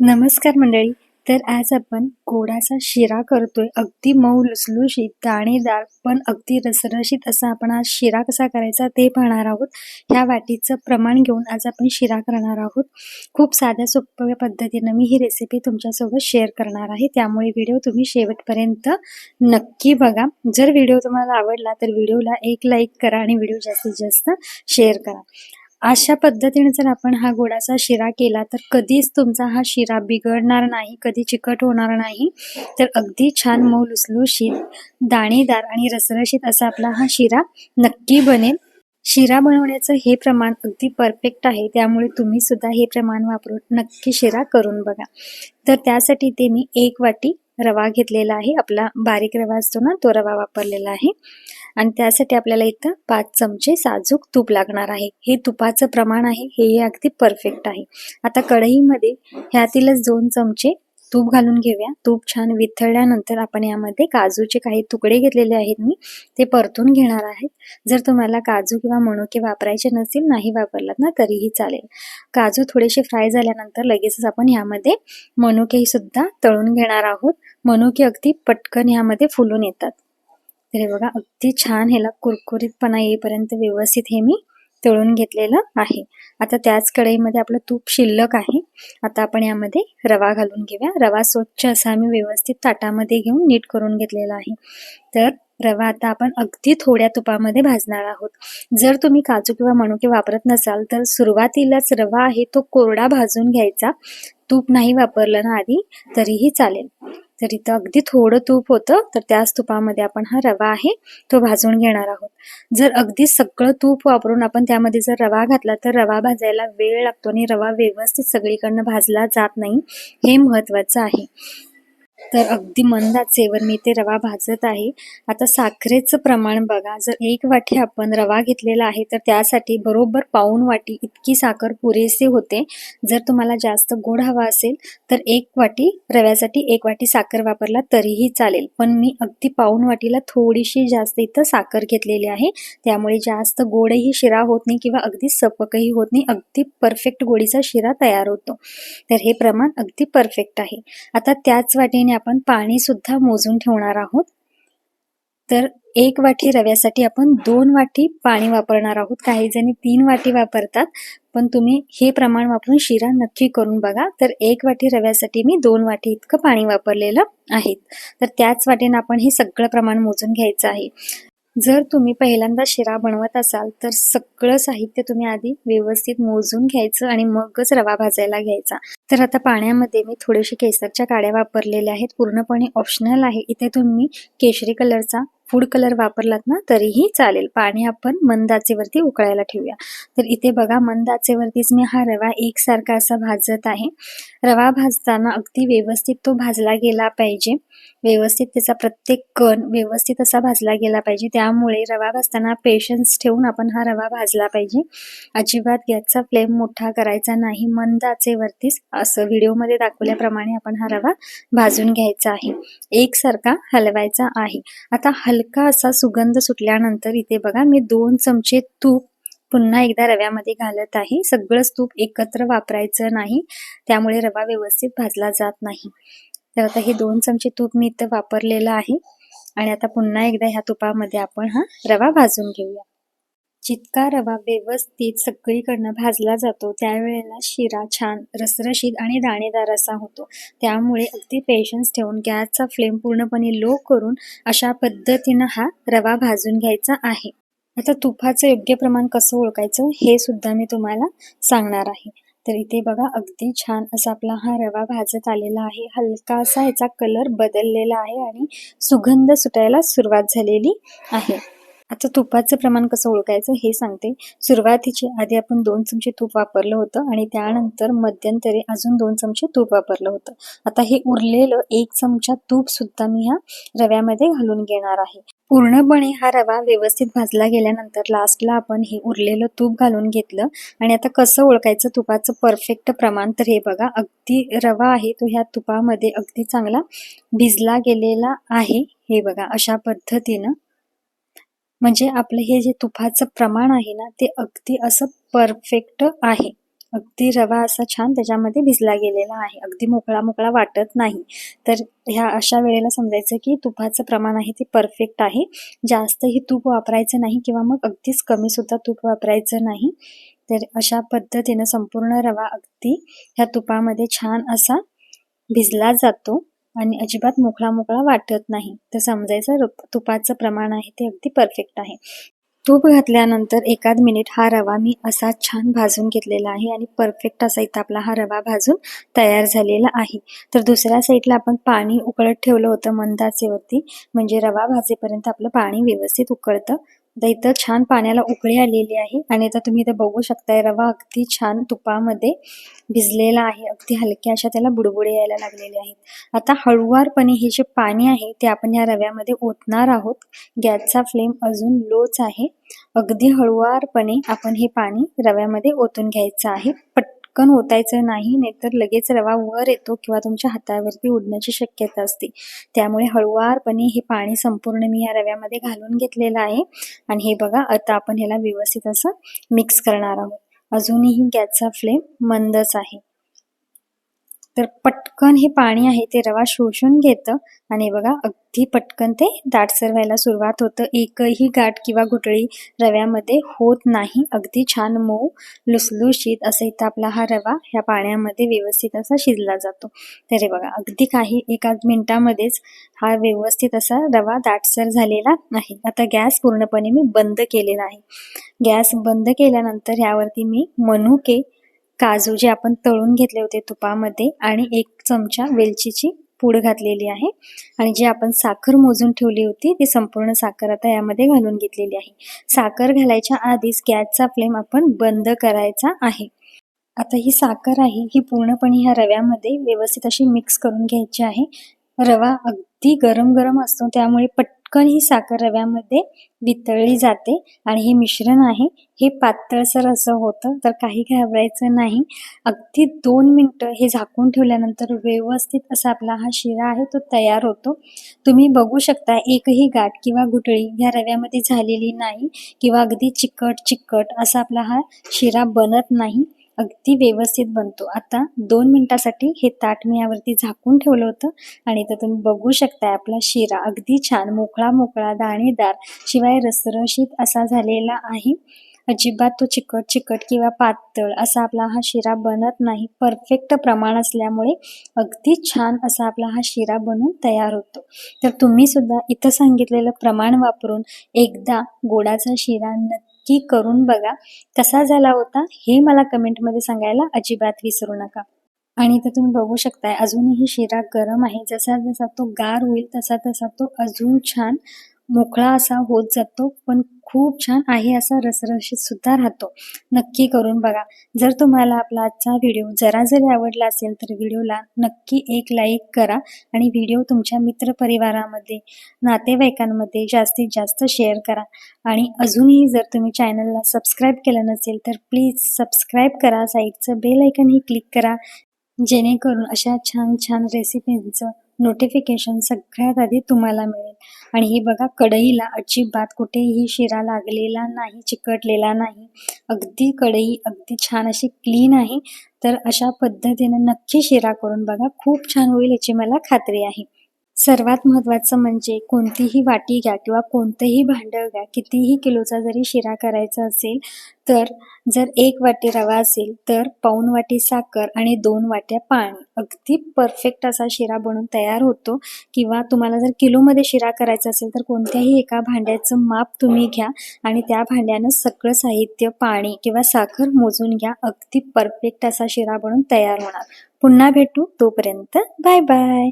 नमस्कार मंडळी. तर आज आपण गोडाचा शिरा करतोय. अगदी मऊ लुसलुशीत दाणेदार पण अगदी रसरशीत असा आपण आज शिरा कसा करायचा ते पाहणार आहोत. ह्या वाटीचं प्रमाण घेऊन आज आपण शिरा करणार आहोत. खूप साध्या सोप्या पद्धतीनं मी ही रेसिपी तुमच्यासोबत शेअर करणार आहे. त्यामुळे व्हिडिओ तुम्ही शेवटपर्यंत नक्की बघा. जर व्हिडिओ तुम्हाला आवडला तर व्हिडिओला एक लाईक करा आणि व्हिडिओ जास्तीत जास्त शेअर करा. अशा पद्धतीने जर आपण हा गोडाचा शिरा केला तर कधीच तुमचा हा शिरा बिघडणार नाही कधी चिकट होणार नाही. तर अगदी छान मऊ लुसलुशीत दाणेदार आणि रसरशीत असा आपला हा शिरा नक्की बनेल. शिरा बनवण्याचं हे प्रमाण अगदी परफेक्ट आहे त्यामुळे तुम्ही सुद्धा हे प्रमाण वापरून नक्की शिरा करून बघा. तर त्यासाठी ते मी एक वाटी रवा घेतलेला आहे आपला बारीक रवा असतो ना तो रवा वापरलेला आहे. आणि त्यासाठी आपल्याला इथं पाच चमचे साजूक तूप लागणार आहे. हे तुपाचं प्रमाण आहे. हे अगदी परफेक्ट आहे. आता कढईमध्ये ह्यातीलच दोन चमचे तूप घालून घेऊया. तूप छान विथळल्यानंतर आपण यामध्ये काजूचे काही तुकडे घेतलेले आहेत मी. ते परतून घेणार आहेत. जर तुम्हाला काजू किंवा मणुके वापरायचे नसेल नाही वापरलात ना तरीही चालेल. काजू थोडेसे फ्राय झाल्यानंतर लगेचच आपण यामध्ये मनुकेही सुद्धा तळून घेणार आहोत. मनुके अगदी पटकन यामध्ये फुलून येतात. हे बघा अगदी छान ह्याला कुरकुरीतपणा येईपर्यंत व्यवस्थित हे मी तळून घेतलेलं आहे. आता त्याच कढईमध्ये आपलं तूप शिल्लक आहे. आता आपण यामध्ये रवा घालून घेऊया. रवा स्वच्छ असा आम्ही व्यवस्थित ताटामध्ये घेऊन नीट करून घेतलेला आहे. तर रवा आता आपण अगदी थोड्या तुपामध्ये भाजणार आहोत. जर तुम्ही काजू किंवा मणुके वापरत नसाल तर सुरुवातीलाच रवा आहे तो कोरडा भाजून घ्यायचा. तूप नाही वापरलं ना आधी तरीही चालेल. तर इथं अगदी थोडं तूप होतं तर त्याच तुपामध्ये आपण हा रवा आहे तो भाजून घेणार आहोत. जर अगदी सगळं तूप वापरून आपण त्यामध्ये जर रवा घातला तर रवा भाजायला वेळ लागतो आणि रवा व्यवस्थित सगळीकडनं भाजला जात नाही. हे महत्वाचं आहे. तर अगदी मंदाचेवर मी ते रवा भाजत आहे. आता साखरेचं प्रमाण बघा. जर एक वाटी आपण रवा घेतलेला आहे तर त्यासाठी बरोबर पाऊन वाटी इतकी साखर पुरेसे होते. जर तुम्हाला जास्त गोड हवा असेल तर एक वाटी रव्यासाठी एक वाटी साखर वापरला तरीही चालेल. पण मी अगदी पाऊन वाटीला थोडीशी जास्त इथं साखर घेतलेली आहे. त्यामुळे जास्त गोडही शिरा होत नाही किंवा अगदी सपकही होत नाही. अगदी परफेक्ट गोडीचा शिरा तयार होतो. तर हे प्रमाण अगदी परफेक्ट आहे. आता त्याच वाटीने आपण पाणी सुद्धा मोजून ठेवणार आहोत. तर एक वाटी रव्यासाठी आपण दोन वाटी पाणी वापरणार आहोत. काही जणी तीन वाटी वापरतात पण तुम्ही हे प्रमाण वापरून शिरा नक्की करून बघा. तर एक वाटी रव्यासाठी मी दोन वाटी इतकं पाणी वापरलेलं आहे. तर त्याच वाटेनं आपण हे सगळं प्रमाण मोजून घ्यायचं आहे. जर तुम्ही पहिल्यांदा शिरा बनवत असाल तर सगळं साहित्य तुम्ही आधी व्यवस्थित मोजून घ्यायचं आणि मगच रवा भाजायला घ्यायचा. तर आता पाण्यामध्ये मी थोडेसे केसरच्या काड्या वापरलेल्या आहेत. पूर्णपणे ऑप्शनल आहे. इथे तुम्ही केशरी कलरचा फूड कलर वापरलात ना तरीही चालेल. पाणी आपण मंदाचेवरती उकळायला ठेवूया. तर इथे बघा मंदाचेवरतीच मी हा रवा एकसारखा असा भाजत आहे. रवा भाजताना अगदी व्यवस्थित तो भाजला गेला पाहिजे. व्यवस्थित त्याचा प्रत्येक कण व्यवस्थित असा भाजला गेला पाहिजे. त्यामुळे रवा भाजताना पेशन्स ठेवून आपण हा रवा भाजला पाहिजे. अजिबात गॅसचा फ्लेम मोठा करायचा नाही. मंद आचेवरतीच असं व्हिडिओमध्ये दाखवल्याप्रमाणे आपण हा रवा भाजून घ्यायचा आहे. एकसारखा हलवायचा आहे. आता हल हलका असा सुगंध सुटल्यानंतर इथे बघा मी दोन चमचे तूप पुन्हा एकदा रव्यामध्ये घालत आहे. सगळंच तूप एकत्र वापरायचं नाही त्यामुळे रवा व्यवस्थित भाजला जात नाही. तर आता हे दोन चमचे तूप मी इथं वापरलेलं आहे. आणि आता पुन्हा एकदा ह्या तुपामध्ये आपण हा रवा भाजून घेऊया. जितका रवा व्यवस्थित सगळीकडनं भाजला जातो त्यावेळेला शिरा छान रसरशीत आणि दाणेदार असा होतो. त्यामुळे अगदी पेशन्स ठेवून गॅसचा फ्लेम पूर्णपणे लो करून अशा पद्धतीनं हा रवा भाजून घ्यायचा आहे. आता तुपाचं योग्य प्रमाण कसं ओळखायचं हे सुद्धा मी तुम्हाला सांगणार आहे. तर इथे बघा अगदी छान असा आपला हा रवा भाजत आलेला आहे. हलका असा याचा कलर बदललेला आहे आणि सुगंध सुटायला सुरुवात झालेली आहे. आता तुपाचं प्रमाण कसं ओळखायचं हे सांगते. सुरुवातीचे आधी आपण दोन चमचे तूप वापरलं होतं आणि त्यानंतर मध्यंतरी अजून दोन चमचे तूप वापरलं होतं. आता हे उरलेलं एक चमचा तूप सुद्धा मी ह्या रव्यामध्ये घालून घेणार आहे. पूर्णपणे हा रवा व्यवस्थित भाजला गेल्यानंतर लास्टला आपण हे उरलेलं तूप घालून घेतलं. आणि आता कसं ओळखायचं? तुपाचं परफेक्ट प्रमाण तर हे बघा अगदी रवा आहे तो ह्या तुपामध्ये अगदी चांगला भिजला गेलेला आहे. हे बघा अशा पद्धतीनं म्हणजे आपलं हे जे तुपाचं प्रमाण आहे ना ते अगदी असं परफेक्ट आहे. अगदी रवा असा छान त्याच्यामध्ये भिजला गेलेला आहे. अगदी मोकळा मोकळा वाटत नाही. तर ह्या अशा वेळेला समजायचं की तुपाचं प्रमाण आहे ते परफेक्ट आहे. जास्तही तूप वापरायचं नाही किंवा मग अगदीच कमी सुद्धा तूप वापरायचं नाही. तर अशा पद्धतीनं संपूर्ण रवा अगदी ह्या तुपामध्ये छान असा भिजला जातो. आणि अजिबात मोकळा मोकळा वाटत नाही. तर समजायचं तुपाचं प्रमाण आहे ते अगदी परफेक्ट आहे. तूप घातल्यानंतर एकाद मिनिट हा रवा मी असा छान भाजून घेतलेला आहे आणि परफेक्ट असा इथं आपला हा रवा भाजून तयार झालेला आहे. तर दुसऱ्या साईडला आपण पाणी उकळत ठेवलं होतं मंदाचेवरती. म्हणजे रवा भाजेपर्यंत आपलं पाणी व्यवस्थित उकळतं. तर इथं छान पाण्याला उकळी आलेली आहे. आणि आता तुम्ही इथं बघू शकताय रवा अगदी छान तुपामध्ये भिजलेला आहे. अगदी हलक्या अशा त्याला बुडबुडे यायला लागलेले आहेत. आता हळुवारपणे हे जे पाणी आहे ते आपण या रव्यामध्ये ओतणार आहोत. गॅसचा फ्लेम अजून लोच आहे. अगदी हळुवारपणे आपण हे पाणी रव्यामध्ये ओतून घ्यायचं आहे. पट पटकन ओतायचं नाही नाहीतर लगेच रवा वर येतो किंवा तुमच्या हातावरती उडण्याची शक्यता असते. त्यामुळे हळुवारपणे हे पाणी संपूर्ण मी या रव्यामध्ये घालून घेतलेलं आहे. आणि हे बघा आता आपण ह्याला व्यवस्थित असं मिक्स करणार आहोत. अजूनही गॅसचा फ्लेम मंदच आहे. तर पटकन हे पाणी आहे ते रवा शोषून घेतं. आणि बघा अगदी पटकन ते दाटसर व्हायला सुरुवात होतं. एकही गाठ किंवा गुटळी रव्यामध्ये होत नाही. अगदी छान मऊ लुसलुशीत असं इथं आपला हा रवा ह्या पाण्यामध्ये व्यवस्थित असा शिजला जातो. तर हे बघा अगदी काही एका मिनिटामध्येच हा व्यवस्थित असा रवा दाटसर झालेला आहे. आता गॅस पूर्णपणे मी बंद केलेला आहे. गॅस बंद केल्यानंतर ह्यावरती मी मनुके काजू जे आपण तळून घेतले होते तुपामध्ये आणि एक चमचा वेलचीची पूड घातलेली आहे. आणि जी आपण साखर मोजून ठेवली होती ती संपूर्ण साखर आता यामध्ये घालून घेतलेली आहे. साखर घालायच्या आधीच गॅसचा फ्लेम आपण बंद करायचा आहे. आता ही साखर आहे ही पूर्णपणे ह्या रव्यामध्ये व्यवस्थित अशी मिक्स करून घ्यायची आहे. रवा अगदी गरम गरम असतो त्यामुळे पटकन ही साखर रव्यामध्ये वितळली जाते आणि हे मिश्रण आहे. हे पातळसर असं होतं तर काही घाबरायचं नाही. अगदी दोन मिनटं हे झाकून ठेवल्यानंतर व्यवस्थित असा आपला हा शिरा आहे तो तयार होतो. तुम्ही बघू शकता एकही गाठ किंवा गुटळी ह्या रव्यामध्ये झालेली नाही किंवा अगदी चिकट चिकट असा आपला हा शिरा बनत नाही. अगदी व्यवस्थित बनतो. आता दोन मिनटासाठी हे ताट मी यावरती झाकून ठेवलं होतं आणि इथं तुम्ही बघू शकताय आपला शिरा अगदी छान मोकळा मोकळा दाणेदार शिवाय रसरशीत असा झालेला आहे. अजिबात तो चिकट चिकट किंवा पातळ असा आपला हा शिरा बनत नाही. परफेक्ट प्रमाण असल्यामुळे अगदी छान असा आपला हा शिरा बनून तयार होतो. तर तुम्ही सुद्धा इथं सांगितलेलं प्रमाण वापरून एकदा गोडाचा शिरा नक्की करून बघा. कसा झाला होता हे मला कमेंटमध्ये सांगायला अजिबात विसरू नका. आणि इथं तुम्ही बघू शकताय अजूनही शिरा गरम आहे. जसा जसा तो गार होईल तसा तसा तो अजून छान मोकळा असा होत जातो पण खूप छान आहे असा रसरशीत सुद्धा राहतो. नक्की करून बघा. जर तुम्हाला आपला आजचा व्हिडिओ जरा जरी आवडला असेल तर व्हिडिओला नक्की एक लाईक करा आणि व्हिडिओ तुमच्या मित्रपरिवारामध्ये नातेवाईकांमध्ये जास्तीत जास्त शेअर करा. आणि अजूनही जर तुम्ही चॅनलला सबस्क्राईब केलं नसेल तर प्लीज सबस्क्राईब करा. साईडचं बेल आयकनही क्लिक करा. जेणेकरून अशा छान छान रेसिपींचं नोटिफिकेशन सगळ्यात आधी तुम्हाला मिळेल. आणि हे बघा कढईला अजिबात कुठेही शिरा लागलेला नाही चिकटलेला नाही. अगदी कढई अगदी छान अशी क्लीन आहे. तर अशा पद्धतीनं नक्की शिरा करून बघा खूप छान होईल याची मला खात्री आहे. सर्वात महत्त्वाचं म्हणजे कोणतीही वाटी घ्या किंवा कोणतंही भांडं घ्या कितीही किलोचा जरी शिरा करायचा असेल तर जर एक वाटी रवा असेल तर पाऊन वाटी साखर आणि दोन वाट्या पाणी. अगदी परफेक्ट असा शिरा बनून तयार होतो. किंवा तुम्हाला जर किलोमध्ये शिरा करायचा असेल तर कोणत्याही एका भांड्याचं माप तुम्ही घ्या आणि त्या भांड्यानं सगळं साहित्य पाणी किंवा साखर मोजून घ्या. अगदी परफेक्ट असा शिरा बनून तयार होणार. पुन्हा भेटू. तोपर्यंत बाय बाय.